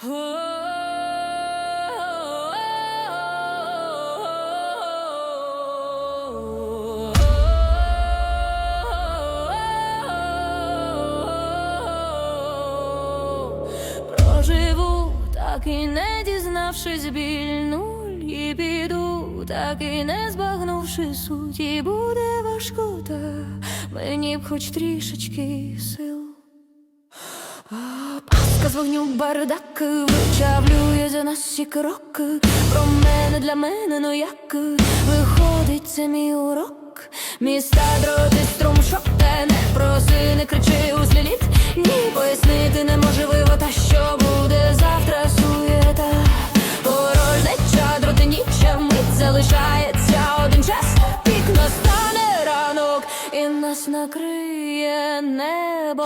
Проживу, так і не дізнавшись біль нуль і піду, так і не збагнувши суть, і буде важко, та мені б хоч трішечки сил. З вогню бардак вичавлює за нас всі кроки. Про мене для мене, ну як виходить це мій урок. Міста дроти струм шок, та не проси, не кричи у зліліт. Ні, пояснити неможливо, та що буде завтра суєта. Порожнеча дроти ніча мить залишається один час. Пік настане ранок і нас накриє небо.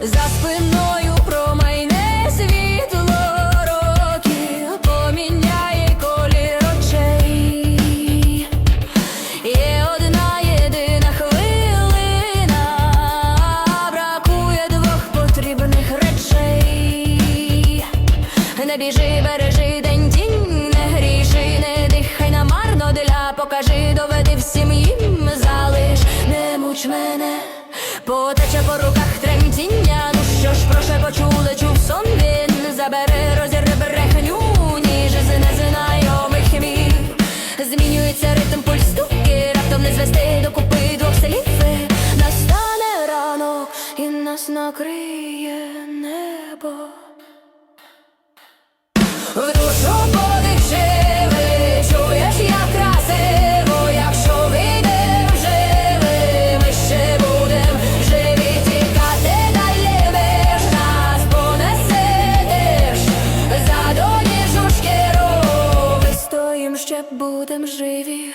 За спиною промайне світло років поміняє колір очей. Є одна єдина хвилина, бракує двох потрібних речей. Не біжи, бережи день тінь, не гріши, не дихай намарно для покажи, доведи всім їм залиш, не муч мене, потече по руках він забере, розірве брехню, ніж з незнайомих мір. Змінюється ритм пульс стуки, раптом не звести докупи двох слів. Настане ранок і нас накриє небо. В будем живі.